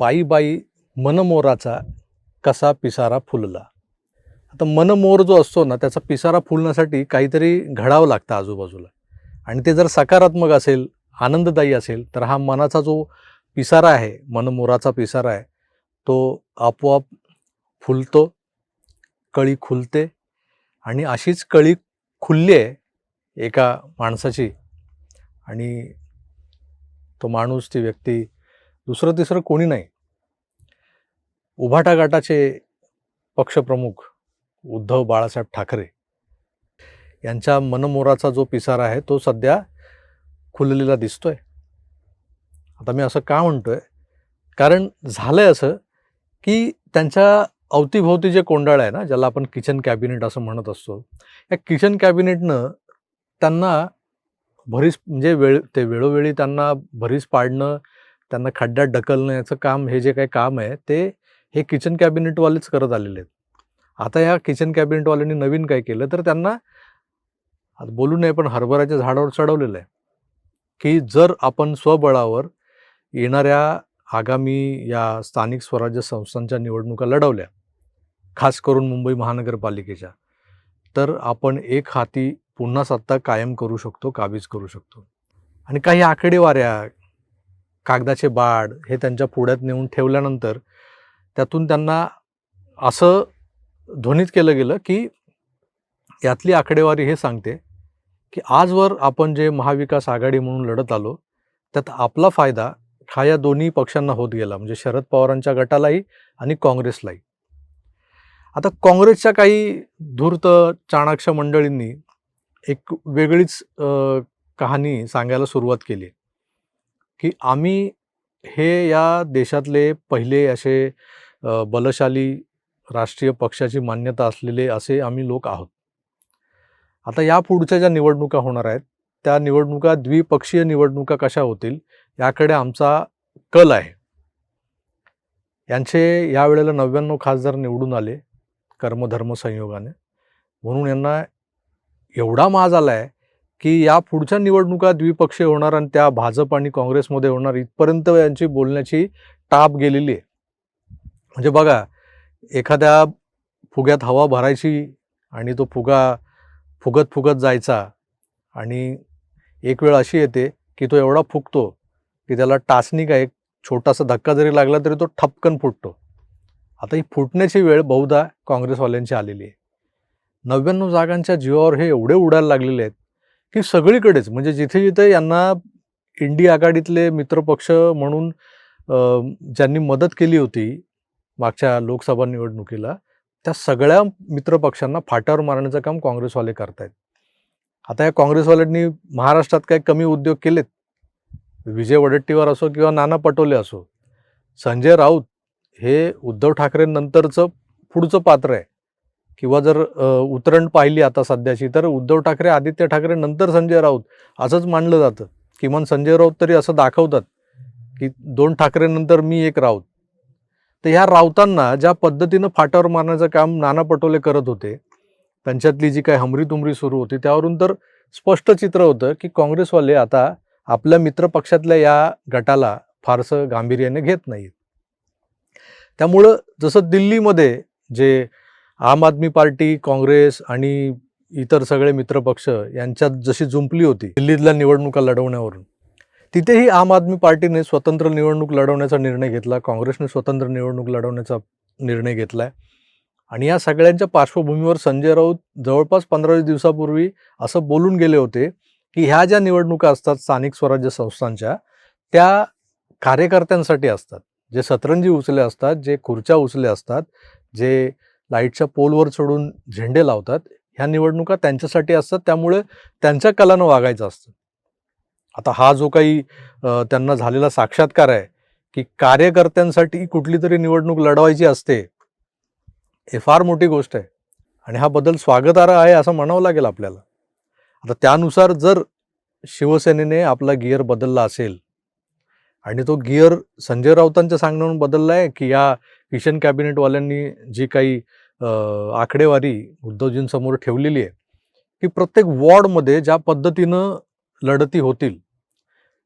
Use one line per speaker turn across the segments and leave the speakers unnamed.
बाई मनमोराचा कसा पिसारा फुलला. आता मनमोर जो असतो ना त्याचा पिसारा फुलण्यासाठी काहीतरी घडावं लागतं आजूबाजूला. आणि ते जर सकारात्मक असेल आनंददायी असेल तर हा मनाचा जो पिसारा आहे मनमोराचा पिसारा आहे तो आपोआप फुलतो कळी खुलते आणि अशीच कळी खुलली आहे एका माणसाची. आणि तो माणूस ती व्यक्ती दुसरं तिसरं कोणी नाही. उभाटा गटाचे पक्षप्रमुख उद्धव बाळासाहेब ठाकरे यांच्या मनमोराचा जो पिसारा आहे तो सध्या खुललेला दिसतोय. आता मी असं का म्हणतोय? कारण झालंय असं की त्यांच्या अवतीभोवती जे कोंडाळ आहे ना ज्याला आपण किचन कॅबिनेट असं म्हणत असतो या किचन कॅबिनेटनं त्यांना भरीस म्हणजे वेळ ते वेळोवेळी त्यांना भरीस पाडणं त्यांना खड्ड्यात ढकलणं याचं काम हे जे काही काम आहे ते हे किचन कॅबिनेटवालेच करत आलेले आहेत. आता या किचन कॅबिनेटवाल्यांनी नवीन काय केलं तर त्यांना बोलू नये पण हरभऱ्याच्या झाडावर चढवलेलं आहे. की जर आपण स्वबळावर येणाऱ्या आगामी या स्थानिक स्वराज्य संस्थांच्या निवडणुका लढवल्या खास करून मुंबई महानगरपालिकेच्या तर आपण एक हाती पुन्हा सत्ता कायम करू शकतो काबीज करू शकतो. आणि काही आकडेवाऱ्या कागदाचे बाड हे त्यांच्या पुढ्यात नेऊन ठेवल्यानंतर त्यातून त्यांना असं ध्वनित केलं गेलं की यातली आकडेवारी हे सांगते की आजवर आपण जे महाविकास आघाडी म्हणून लढत आलो त्यात आपला फायदा हा या दोन्ही पक्षांना होत गेला म्हणजे शरद पवारांच्या गटालाही आणि काँग्रेसलाही. आता काँग्रेसच्या काही धूर्त चाणाक्ष मंडळींनी एक वेगळीच कहाणी सांगायला सुरुवात केली. की आम्ही हे या देशातले पहिले असे बलशाली राष्ट्रीय पक्षाची मान्यता असलेले असे आम्ही लोक आहोत. आता या पुढच्या ज्या निवडणुका होणार आहेत त्या निवडणुका द्विपक्षीय निवडणुका कशा होतील याकडे आमचा कल आहे. यांचे यावेळेला नव्याण्णव खासदार निवडून आले कर्मधर्म संयोगाने. म्हणून यांना एवढा माज आला आहे की या पुढच्या निवडणुका द्विपक्षीय होणार आणि त्या भाजप आणि काँग्रेसमध्ये होणार इथपर्यंत यांची बोलण्याची टाप गेलेली आहे. म्हणजे बघा एखाद्या फुग्यात हवा भरायची आणि तो फुगा फुगत फुगत जायचा आणि एक वेळ अशी येते की तो एवढा फुगतो की त्याला टाचणी का एक छोटासा धक्का जरी लागला तरी तो ठपकन फुटतो. आता ही फुटण्याची वेळ बहुधा काँग्रेसवाल्यांची आलेली आहे. नव्याण्णव जागांच्या जीवावर हे एवढे उडायला लागलेले आहेत की सगळीकडेच म्हणजे जिथे जिथे यांना इंडिया आघाडीतले मित्रपक्ष म्हणून ज्यांनी मदत केली होती मागच्या लोकसभा निवडणुकीला त्या सगळ्या मित्रपक्षांना फाट्यावर मारण्याचं काम काँग्रेसवाले करतायत. आता या काँग्रेसवाल्यांनी महाराष्ट्रात काही कमी उद्योग केलेत. विजय वडेट्टीवार असो किंवा नाना पटोले असो संजय राऊत हे उद्धव ठाकरेंनंतरचं पुढचं पात्र आहे. किंवा जर उतरण पाहिली आता सध्याची तर उद्धव ठाकरे आदित्य ठाकरे नंतर संजय राऊत असंच मानलं जातं. किमान संजय राऊत तरी असं दाखवतात की दोन ठाकरेंनंतर मी एक राऊत. तर ह्या राऊतांना ज्या पद्धतीनं फाट्यावर मारण्याचं काम नाना पटोले करत होते त्यांच्यातली जी काही हमरीतुमरी सुरू होती त्यावरून तर स्पष्ट चित्र होतं की काँग्रेसवाले आता आपल्या मित्रपक्षातल्या या गटाला फारसं गांभीर्याने घेत नाहीत. त्यामुळं जसं दिल्लीमध्ये जे आम आदमी पार्टी काँग्रेस आणि इतर सगळे मित्रपक्ष यांच्यात जशी जुंपली होती दिल्लीतल्या निवडणुका लढवण्यावरून तिथेही आम आदमी पार्टीने स्वतंत्र निवडणूक लढवण्याचा निर्णय घेतला. काँग्रेसने स्वतंत्र निवडणूक लढवण्याचा निर्णय घेतला आणि या सगळ्यांच्या पार्श्वभूमीवर संजय राऊत जवळपास पंधरा दिवसापूर्वी असं बोलून गेले होते की ह्या ज्या निवडणुका असतात स्थानिक स्वराज्य संस्थांच्या त्या कार्यकर्त्यांसाठी असतात. जे सतरंजी उचले असतात जे खुर्च्या उचले असतात जे लाईटच्या पोलवर चढून झेंडे लावतात ह्या निवडणुका त्यांच्यासाठी असतात. त्यामुळे त्यांच्या कलानं वागायचं असतं. आता हा जो काही त्यांना झालेला साक्षात्कार आहे की कार्यकर्त्यांसाठी कुठली तरी निवडणूक लढवायची असते हे फार मोठी गोष्ट आहे. आणि हा बदल स्वागतार्ह आहे असं म्हणावं लागेल आपल्याला. आता त्यानुसार जर शिवसेनेने आपला गिअर बदलला असेल आणि तो गिअर संजय राऊतांच्या सांगण्यावरून बदलला आहे की या किशन कॅबिनेटवाल्यांनी जी काही आकडेवारी उद्धवजींसमोर ठेवलेली आहे की प्रत्येक वॉर्डमध्ये ज्या पद्धतीनं लढती होतील.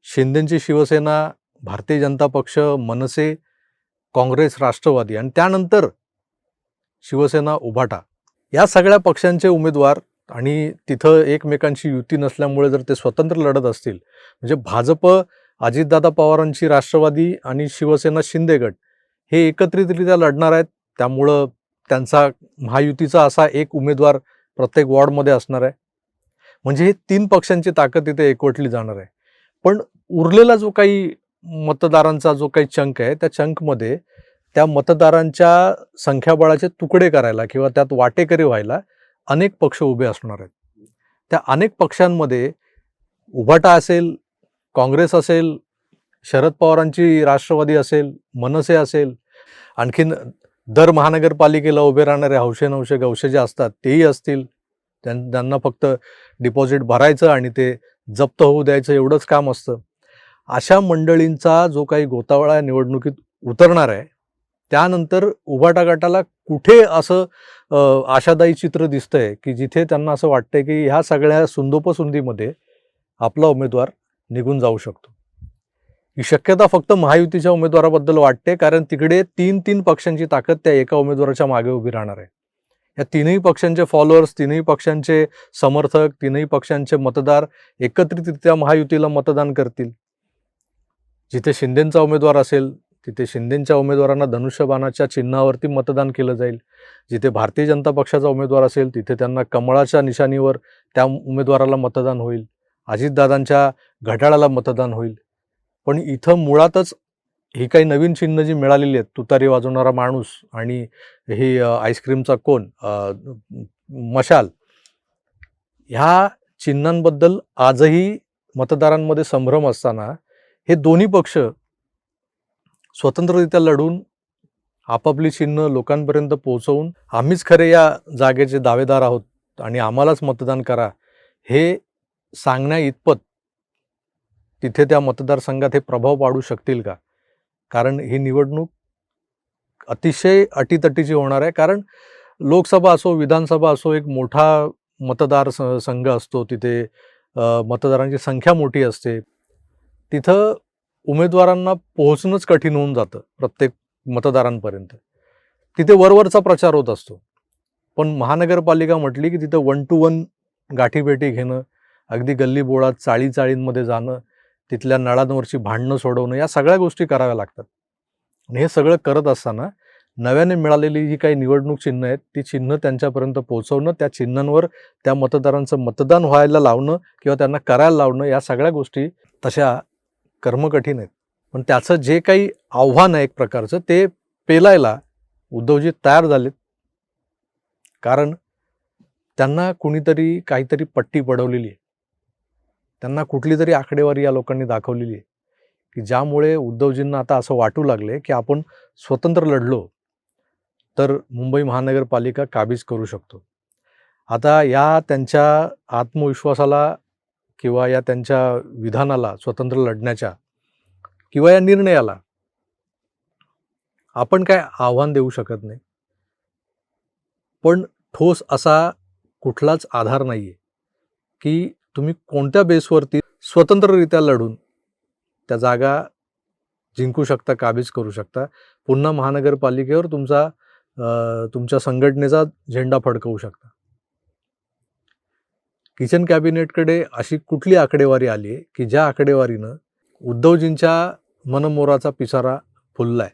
शिंदेची शिवसेना भारतीय जनता पक्ष मनसे काँग्रेस राष्ट्रवादी आणि त्यानंतर शिवसेना उभाटा. या सगळ्या पक्षांचे उमेदवार आणि तिथं एकमेकांची युती नसल्यामुळे जर ते स्वतंत्र लढत असतील म्हणजे भाजप अजितदादा पवारांची राष्ट्रवादी आणि शिवसेना शिंदे गट हे एकत्रितरित्या लढणार आहेत. त्यामुळं त्यांचा महायुतीचा असा एक उमेदवार प्रत्येक वॉर्डमध्ये असणार आहे. म्हणजे हे तीन पक्षांची ताकद तिथे एकवटली जाणार आहे. पण उरलेला जो काही मतदारांचा जो काही चंक आहे त्या चंकमध्ये त्या मतदारांच्या संख्याबळाचे तुकडे करायला किंवा त्यात वाटेकरी व्हायला अनेक पक्ष उभे असणार आहेत. त्या अनेक पक्षांमध्ये उभाटा असेल काँग्रेस असेल शरद पवारांची राष्ट्रवादी असेल मनसे असेल आणखीन दर महानगरपालिकेला उभे राहणारे हौशे नवशे गवशे जे असतात तेही असतील. त्यांना फक्त डिपॉझिट भरायचं आणि ते जप्त होऊ द्यायचं एवढंच काम असतं. अशा मंडळींचा जो काही गोतावळा निवडणुकीत उतरणार आहे त्यानंतर उभाटा गटाला कुठे असं आशादायी चित्र दिसतंय की जिथे त्यांना असं वाटतंय की ह्या सगळ्या सुंदोपसुंदीमध्ये आपला उमेदवार निघून जाऊ शकतो. ही शक्यता फक्त महायुतीच्या उमेदवाराबद्दल वाटते कारण तिकडे तीन तीन पक्षांची ताकद त्या एका उमेदवाराच्या मागे उभी राहणार आहे. या तीनही पक्षांचे फॉलोअर्स तीनही पक्षांचे समर्थक तीनही पक्षांचे मतदार एकत्रितरित्या महायुतीला मतदान करतील. जिथे शिंदेंचा उमेदवार असेल तिथे शिंदेंच्या उमेदवारांना धनुष्यबाणाच्या चिन्हावरती मतदान केलं जाईल. जिथे भारतीय जनता पक्षाचा उमेदवार असेल तिथे त्यांना कमळाच्या निशाणीवर त्या उमेदवाराला मतदान होईल. अजितदादांच्या घड्याळाला मतदान होईल. पण इथं मुळातच ही काही नवीन चिन्ह जी मिळालेली आहेत तुतारी वाजवणारा माणूस आणि ही आईस्क्रीमचा कोण मशाल ह्या चिन्हांबद्दल आजही मतदारांमध्ये संभ्रम असताना हे दोन्ही पक्ष स्वतंत्ररित्या लढून आपापली चिन्ह लोकांपर्यंत पोहोचवून आम्हीच खरे या जागेचे दावेदार आहोत आणि आम्हालाच मतदान करा हे सांगण्या इतपत तिथे त्या मतदारसंघात हे प्रभाव पाडू शकतील का? कारण ही निवडणूक अतिशय अटीतटीची होणार आहे. कारण लोकसभा असो विधानसभा असो एक मोठा मतदार संघ असतो. तिथे मतदारांची संख्या मोठी असते. तिथं उमेदवारांना पोहोचणंच कठीण होऊन जातं प्रत्येक मतदारांपर्यंत. तिथे वरवरचा प्रचार होत असतो. पण महानगरपालिका म्हटली की तिथं वन टू वन गाठीभेटी घेणं अगदी गल्ली बोळात चाळी चाळींमध्ये जाणं तिथल्या नळांवरची भांडणं सोडवणं या सगळ्या गोष्टी कराव्या लागतात. आणि हे सगळं करत असताना नव्याने मिळालेली जी काही निवडणूक चिन्ह आहेत ती चिन्ह त्यांच्यापर्यंत पोहोचवणं त्या चिन्हांवर त्या मतदारांचं मतदान व्हायला लावणं किंवा त्यांना करायला लावणं या सगळ्या गोष्टी तशा कर्मकठीण आहेत. पण त्याचं जे काही आव्हान आहे एक प्रकारचं ते पेलायला उद्धवजी तयार झालेत. कारण त्यांना कुणीतरी काहीतरी पट्टी पडवलेली आहे. त्यांना कुठली तरी आकडेवारी या लोकांनी दाखवलेली आहे. की ज्यामुळे उद्धवजींना आता असं वाटू लागले की आपण स्वतंत्र लढलो तर मुंबई महानगरपालिका काबीज करू शकतो. आता या त्यांच्या आत्मविश्वासाला किंवा या त्यांच्या विधानाला स्वतंत्र लढण्याच्या किंवा या निर्णयाला आपण काय आव्हान देऊ शकत नाही. पण ठोस असा कुठलाच आधार नाही आहे की तुम्ही कोणत्या बेसवरती स्वतंत्ररित्या लढून त्या जागा जिंकू शकता काबीज करू शकता. पुन्हा महानगरपालिकेवर तुमचा तुमच्या संघटनेचा झेंडा फडकवू शकता. किचन कॅबिनेटकडे अशी कुठली आकडेवारी आली आहे की ज्या आकडेवारीनं उद्धवजींच्या मनमोराचा पिसारा फुललाय?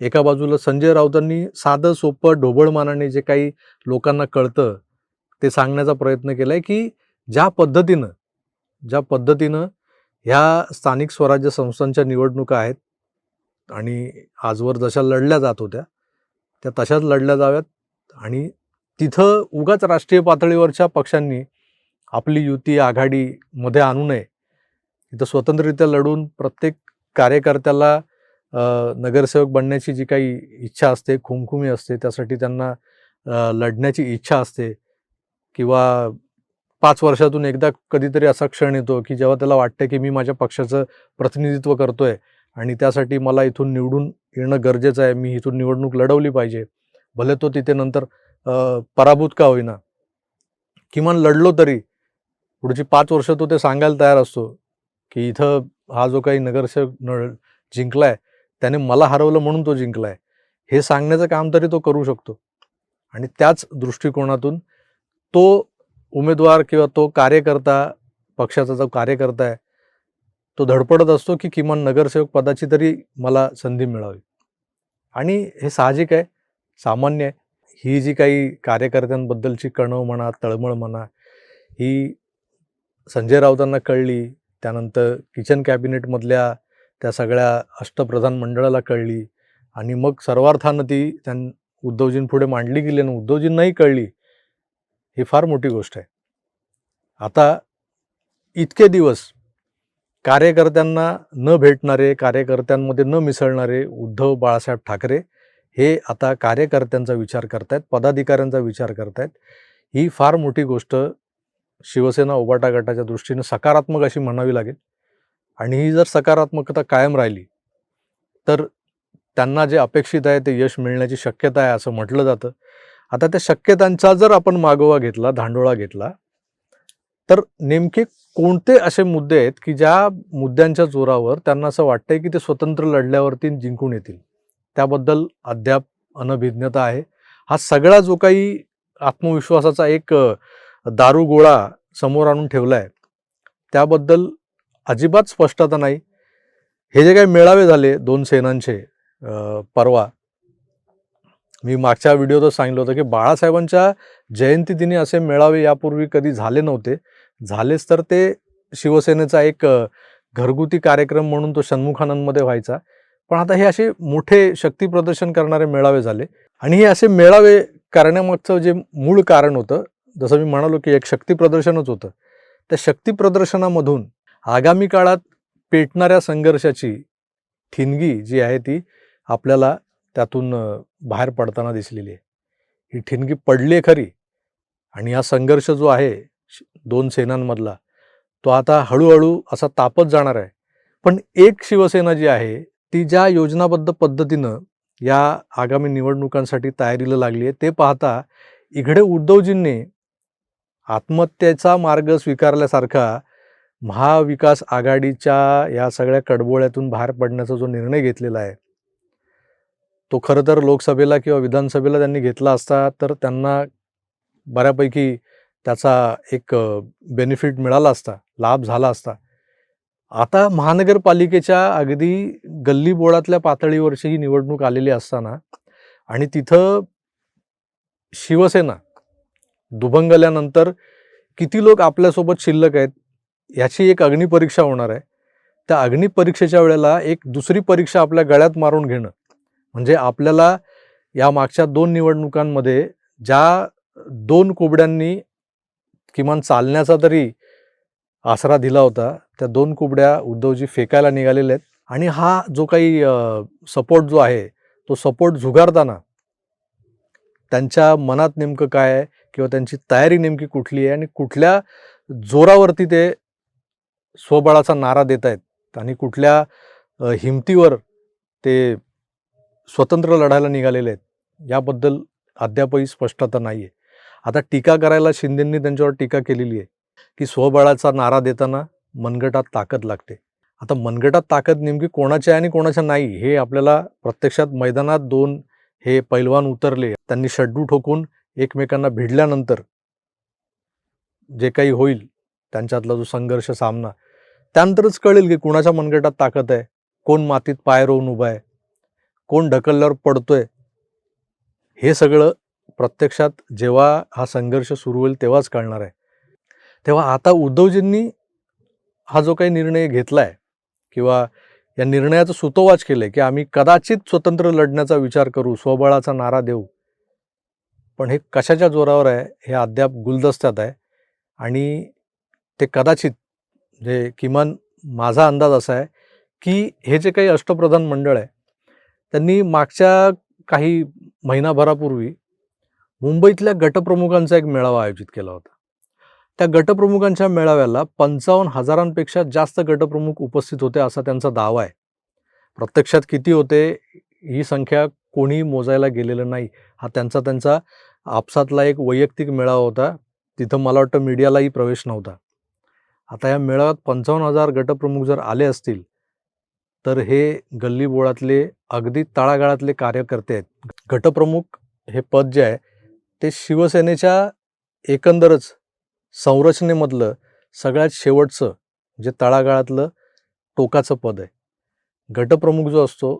एका बाजूला संजय राऊतांनी साधं सोपं ढोबळमानाने जे काही लोकांना कळतं ते सांगण्याचा प्रयत्न केलाय की ज्या पद्धतीनं ज्या पद्धतीनं ह्या स्थानिक स्वराज्य संस्थांच्या निवडणुका आहेत आणि आजवर जशा लढल्या जात होत्या त्या तशाच लढल्या जाव्यात आणि तिथं उगाच राष्ट्रीय पातळीवरच्या पक्षांनी आपली युती आघाडीमध्ये आणू नये. तिथं स्वतंत्ररित्या लढून प्रत्येक कार्यकर्त्याला नगरसेवक बनण्याची जी काही इच्छा असते खुमखुमी असते त्यासाठी त्यांना लढण्याची इच्छा असते किंवा पाच वर्षातून एकदा कधीतरी असा क्षण येतो की जेव्हा त्याला वाटतं की मी माझ्या पक्षाचं प्रतिनिधित्व करतोय आणि त्यासाठी मला इथून निवडून येणं गरजेचं आहे मी इथून निवडणूक लढवली पाहिजे भले तो तिथे नंतर पराभूत का होईना. किमान लढलो तरी पुढची पाच वर्ष तो ते सांगायला तयार असतो की इथं हा जो काही नगरसेवक न जिंकलाय त्याने मला हरवलं म्हणून तो जिंकलाय. हे सांगण्याचं काम तरी तो करू शकतो. आणि त्याच दृष्टिकोनातून तो उमेदवार किंवा तो कार्यकर्ता पक्षाचा जो कार्यकर्ता आहे तो धडपडत असतो की किमान नगरसेवक पदाची तरी मला संधी मिळावी. आणि हे साहजिक आहे सामान्य आहे. ही जी काही कार्यकर्त्यांबद्दलची कणव म्हणा तळमळ म्हणा ही संजय राऊतांना कळली त्यानंतर किचन कॅबिनेटमधल्या त्या सगळ्या अष्टप्रधान मंडळाला कळली आणि मग सर्वार्थानं ती त्यां उद्धवजींपुढे मांडली गेली आणि उद्धवजींनाही कळली ही फार मोठी गोष्ट आहे. आता इतके दिवस कार्यकर्त्यांना न भेटणारे कार्यकर्त्यांमध्ये न मिसळणारे उद्धव बाळासाहेब ठाकरे हे आता कार्यकर्त्यांचा विचार करतायत पदाधिकाऱ्यांचा विचार करतायत. ही फार मोठी गोष्ट शिवसेना उबाटा गटाच्या दृष्टीनं सकारात्मक अशी म्हणावी लागेल. आणि ही जर सकारात्मकता कायम राहिली तर त्यांना जे अपेक्षित आहे ते यश मिळण्याची शक्यता आहे असं म्हटलं जातं. आता त्या शक्यतांचा जर आपण मागोवा घेतला धांडोळा घेतला तर नेमके कोणते असे मुद्दे आहेत की ज्या मुद्द्यांच्या जोरावर त्यांना असं वाटतंय की ते स्वतंत्र लढल्यावरती जिंकून येतील? त्याबद्दल अद्याप अनभिज्ञता आहे. हा सगळा जो काही आत्मविश्वासाचा एक अ, दारुगोळा समोर आणून ठेवला आहे त्याबद्दल अजिबात स्पष्टता नाही. हे जे काही मेळावे झाले दोन सेनांचे परवा मी मागच्या व्हिडिओतच सांगितलं होतं की बाळासाहेबांच्या जयंतीदिनी असे मेळावे यापूर्वी कधी झाले नव्हते. झालेच तर ते शिवसेनेचा एक घरगुती कार्यक्रम म्हणून तो षण्मुखानंदमध्ये व्हायचा. पण आता हे असे मोठे शक्ती प्रदर्शन करणारे मेळावे झाले. आणि हे असे मेळावे करण्यामागचं जे मूळ कारण होतं जसं मी म्हणालो की एक शक्ती प्रदर्शनच होतं. त्या शक्ती प्रदर्शनामधून आगामी काळात पेटणाऱ्या संघर्षाची ठिणगी जी आहे ती आपल्याला त्यातून बाहेर पडताना दिसलेली आहे. ही ठिणगी पडली आहे खरी आणि हा संघर्ष जो आहे दोन सेनांमधला तो आता हळूहळू असा तापत जाणार आहे. पण एक शिवसेना जी आहे ती ज्या योजनाबद्ध पद्धतीनं या आगामी निवडणुकांसाठी तयारीला लागली आहे ते पाहता इकडे उद्धवजींनी आत्महत्येचा मार्ग स्वीकारल्यासारखा महाविकास आघाडीच्या या सगळ्या कडबोळ्यातून बाहेर पडण्याचा जो निर्णय घेतलेला आहे तो खरं तर लोकसभेला किंवा विधानसभेला त्यांनी घेतला असता तर त्यांना बऱ्यापैकी त्याचा एक बेनिफिट मिळाला असता लाभ झाला असता. आता महानगरपालिकेच्या अगदी गल्ली बोळातल्या पातळीवरची ही निवडणूक आलेली असताना आणि तिथं शिवसेना दुभंगल्यानंतर किती लोक आपल्यासोबत शिल्लक आहेत याची एक अग्निपरीक्षा होणार आहे. त्या अग्निपरीक्षेच्या वेळेला एक दुसरी परीक्षा आपल्या गळ्यात मारून घेणं म्हणजे आपल्याला या मागच्या दोन निवडणुकांमध्ये ज्या दोन कोबड्यांनी किमान चालण्याचा तरी आसरा दिला होता त्या दोन कुबड्या उद्धवजी फेकायला निघालेल्या आहेत. आणि हा जो काही सपोर्ट जो आहे तो सपोर्ट झुगारताना त्यांच्या मनात नेमकं काय आहे किंवा त्यांची तयारी नेमकी कुठली आहे आणि कुठल्या जोरावरती ते स्वबळाचा नारा देत आहेत आणि कुठल्या हिमतीवर ते स्वतंत्र लढायला निघालेले आहेत. याबद्दल अद्यापही स्पष्टता नाही आहे आता टीका करायला शिंदेंनी त्यांच्यावर टीका केलेली आहे की स्वबळाचा नारा देताना मनगटात ताकद लागते. आता मनगटात ताकद नेमकी कोणाची आहे आणि कोणाच्या नाही हे आपल्याला प्रत्यक्षात मैदानात दोन हे पैलवान उतरले. त्यांनी शड्डू ठोकून एकमेकांना भिडल्यानंतर जे काही होईल त्यांच्यातला जो संघर्ष सामना त्यानंतरच कळेल की कुणाच्या मनगटात ताकद आहे कोण मातीत पाय रोवून उभा आहे. कोण ढकलल्यावर पडतोय हे सगळं प्रत्यक्षात जेव्हा हा संघर्ष सुरू होईल तेव्हाच कळणार आहे. तेव्हा आता उद्धवजींनी हा जो काही निर्णय घेतला आहे किंवा या निर्णयाचं सुतोवाच केलं आहे की आम्ही कदाचित स्वतंत्र लढण्याचा विचार करू स्वबळाचा नारा देऊ पण हे कशाच्या जोरावर आहे हे अद्याप गुलदस्त्यात आहे आणि ते कदाचित जे किमान माझा अंदाज असा आहे की हे जे काही अष्टप्रधान मंडळ आहे त्यांनी मागच्या काही महिनाभरापूर्वी मुंबईतल्या गटप्रमुखांचा एक मेळावा आयोजित केला होता. त्या गटप्रमुखांच्या मेळाव्याला पंचावन्न हजारांपेक्षा जास्त गटप्रमुख उपस्थित होते असा त्यांचा दावा आहे. प्रत्यक्षात किती होते ही संख्या कोणी मोजायला गेलेलं नाही हा त्यांचा त्यांचा आपसातला एक वैयक्तिक मेळावा होता. तिथं मला वाटतं मीडियालाही प्रवेश नव्हता. आता या मेळाव्यात पंचावन्न हजार गटप्रमुख जर आले असतील तर हे गल्ली बोळातले अगदी तळागाळातले कार्यकर्ते आहेत. गटप्रमुख हे पद जे आहे ते शिवसेनेच्या एकंदरच संरचनेमधलं सगळ्यात शेवटचं जे तळागाळातलं टोकाचं पद आहे. गटप्रमुख जो असतो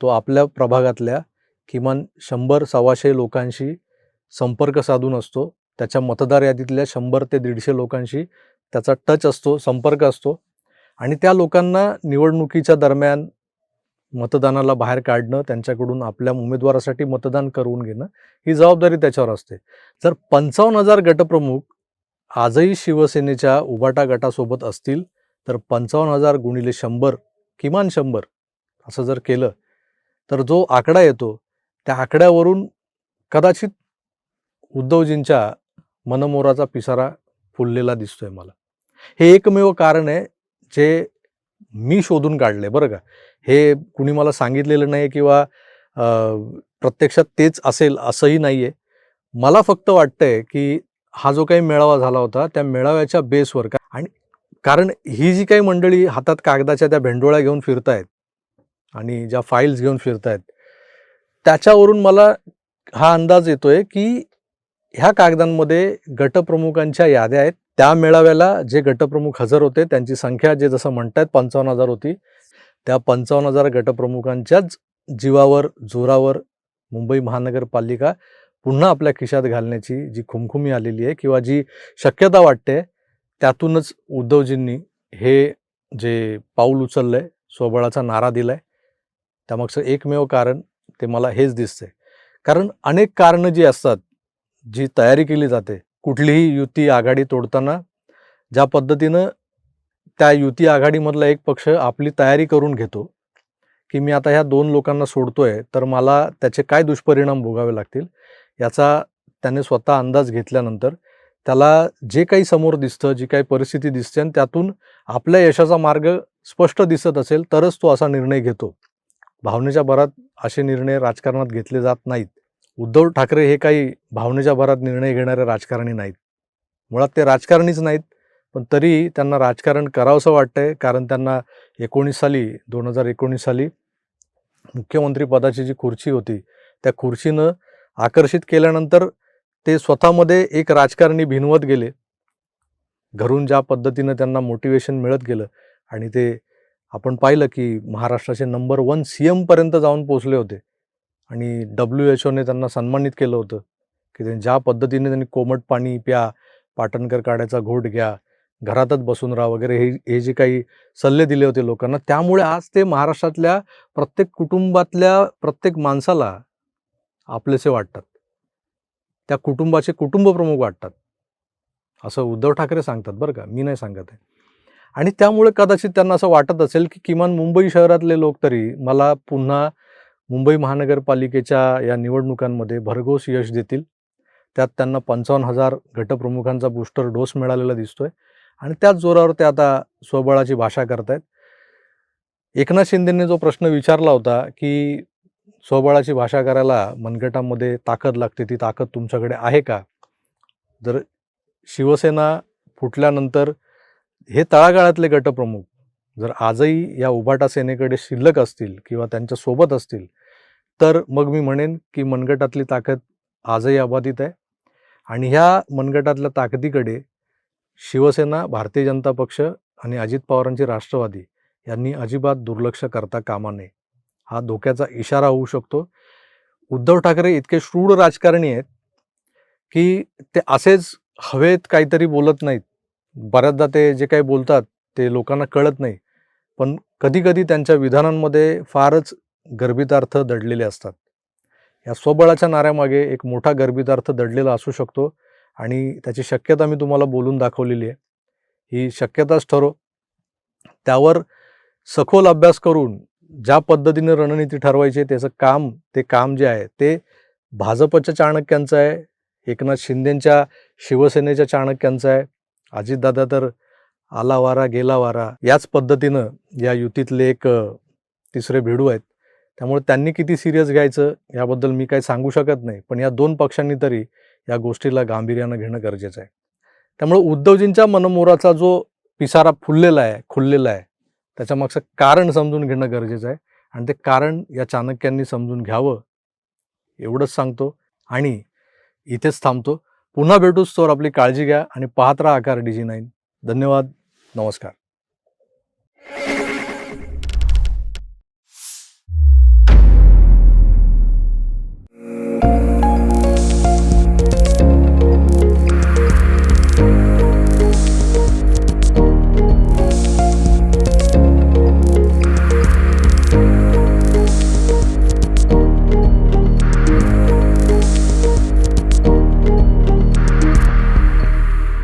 तो आपल्या प्रभागातल्या किमान शंभर सव्वाशे लोकांशी संपर्क साधून असतो. त्याच्या मतदार यादीतल्या शंभर ते दीडशे लोकांशी त्याचा टच असतो संपर्क असतो. आणि त्या लोकांना निवडणुकीच्या दरम्यान मतदानाला बाहेर काढणं त्यांच्याकडून आपल्या उमेदवारासाठी मतदान करून घेणं ही जबाबदारी त्याच्यावर असते. जर पंचावन्न हजार गटप्रमुख आजही शिवसेनेच्या उबाटा गटासोबत असतील तर पंचावन्न हजार गुणिले शंभर किमान शंभर असं जर केलं तर जो आकडा येतो त्या आकड्यावरून कदाचित उद्धवजींच्या मनमोराचा पिसारा फुललेला दिसतोय मला. हे एकमेव कारण आहे जे मी शोधून काढले बरं का? हे कुणी मला सांगितलेलं नाही किंवा प्रत्यक्षात तेच असेल असंही नाही आहे मला फक्त वाटतंय की हा जो काही मेळावा झाला होता त्या मेळाव्याच्या बेसवर का आणि कारण ही जी काही मंडळी हातात कागदाच्या त्या भेंडोळ्या घेऊन फिरतायत आणि ज्या फाईल्स घेऊन फिरतायत त्याच्यावरून मला हा अंदाज येतोय की ह्या कागदांमध्ये गटप्रमुखांच्या याद्या आहेत त्या मेळाव्याला जे गटप्रमुख हजर होते त्यांची संख्या जे जसं म्हणतायत पंचावन्न हजार होती. त्या पंचावन्न हजार गटप्रमुखांच्याच जीवावर जोरावर मुंबई महानगरपालिका पुन्हा आपल्या खिशात घालण्याची जी खुमखुमी आलेली आहे किंवा जी शक्यता वाटते त्यातूनच उद्धवजींनी हे जे पाऊल उचललं आहे स्वबळाचा नारा दिला आहे त्यामागचं एकमेव कारण ते मला हेच दिसतंय. कारण अनेक कारणं जी असतात जी तयारी केली जाते कुठलीही युती आघाडी तोडताना ज्या पद्धतीनं त्या युती आघाडीमधला एक पक्ष आपली तयारी करून घेतो की मी आता ह्या दोन लोकांना सोडतोय तर मला त्याचे काय दुष्परिणाम भोगावे लागतील याचा त्याने स्वतः अंदाज घेतल्यानंतर त्याला जे काही समोर दिसतं जी काही परिस्थिती दिसते आणि त्यातून आपल्या यशाचा मार्ग स्पष्ट दिसत असेल तरच तो असा निर्णय घेतो. भावनेच्या भरात असे निर्णय राजकारणात घेतले जात नाहीत. उद्धव ठाकरे हे काही भावनेच्या भरात निर्णय घेणारे राजकारणी नाहीत. मुळात ते राजकारणीच नाहीत पण तरी त्यांना राजकारण करावंसं वाटतंय कारण त्यांना एकोणीस साली दोन हजार एकोणीस साली मुख्यमंत्रीपदाची जी खुर्ची होती त्या खुर्चीनं आकर्षित केल्यानंतर ते स्वतःमध्ये एक राजकारणी भिनवत गेले. घरून ज्या पद्धतीनं त्यांना मोटिवेशन मिळत गेलं आणि ते आपण पाहिलं की महाराष्ट्राचे नंबर वन सी एमपर्यंत जाऊन पोचले होते. आणि डब्ल्यू एच ओने त्यांना सन्मानित केलं होतं की त्यांनी ज्या पद्धतीने त्यांनी कोमट पाणी प्या पाटणकर काढायचा घोट घ्या घरातच बसून राहा वगैरे हे हे जे काही सल्ले दिले होते लोकांना त्यामुळे आज ते महाराष्ट्रातल्या प्रत्येक कुटुंबातल्या प्रत्येक माणसाला आपलेसे वाटतात. त्या कुटुंबाचे कुटुंब प्रमुख वाटतात. असं उद्धव ठाकरे सांगतात बरं का मी नाही सांगत आहे. आणि त्यामुळे कदाचित त्यांना असं वाटत असेल की किमान मुंबई शहरातले लोक तरी मला पुन्हा मुंबई महानगरपालिकेच्या या निवडणुकांमध्ये भरघोस यश देतील. त्यात त्यांना पंचावन्न हजार गटप्रमुखांचा बूस्टर डोस मिळालेला दिसतोय आणि त्याच जोरावर ते आता स्वबळाची भाषा करतायत. एकनाथ शिंदेने जो प्रश्न विचारला होता की स्वबळाची भाषा करायला मनगटामध्ये ताकद लागते ती ताकद तुमच्याकडे आहे का? जर शिवसेना फुटल्यानंतर हे तळागाळातले गटप्रमुख जर आजही या उभाटा सेनेकडे शिल्लक असतील किंवा त्यांच्यासोबत असतील तर मग मी म्हणेन की मनगटातली ताकद आजही अबाधित आहे. आणि ह्या मनगटातल्या ताकदीकडे शिवसेना भारतीय जनता पक्ष आणि अजित पवारांची राष्ट्रवादी यांनी अजिबात दुर्लक्ष करता कामा नये. हा धोक्याचा इशारा होऊ शकतो. उद्धव ठाकरे इतके श्रूढ राजकारणी आहेत की ते असेच हवेत काहीतरी बोलत नाहीत. बऱ्याचदा ते जे काही बोलतात ते लोकांना कळत नाही. पण कधीकधी त्यांच्या विधानांमध्ये फारच गर्भितार्थ दडलेले असतात. या स्वबळाच्या नाऱ्यामागे एक मोठा गर्भितार्थ दडलेला असू शकतो आणि त्याची शक्यता मी तुम्हाला बोलून दाखवलेली आहे. ही शक्यताच ठरो. त्यावर सखोल अभ्यास करून ज्या पद्धतीने रणनीती ठरवायची त्याचं काम ते काम जे आहे ते भाजपच्या चाणक्यांचं आहे एकनाथ शिंदेंच्या शिवसेनेच्या चाणक्यांचं आहे. अजितदादा तर आला वारा गेला वारा याच पद्धतीनं या युतीतले एक तिसरे भिडू आहेत. त्यामुळे त्यांनी किती सिरियस घ्यायचं याबद्दल मी काही सांगू शकत नाही. पण या दोन पक्षांनी तरी या गोष्टीला गांभीर्यानं घेणं गरजेचं आहे. त्यामुळे उद्धवजींच्या मनमोराचा जो पिसारा फुललेला आहे खुललेला आहे त्याच्यामागचं कारण समजून घेणं गरजेचं आहे. आणि ते कारण या चाणक्यांनी समजून घ्यावं एवढंच सांगतो. आणि इथेच थांबतो. पुन्हा भेटूच तर आपली काळजी घ्या आणि पाहत राहा आकार डी जी नाईन धन्यवाद. নমস্কার।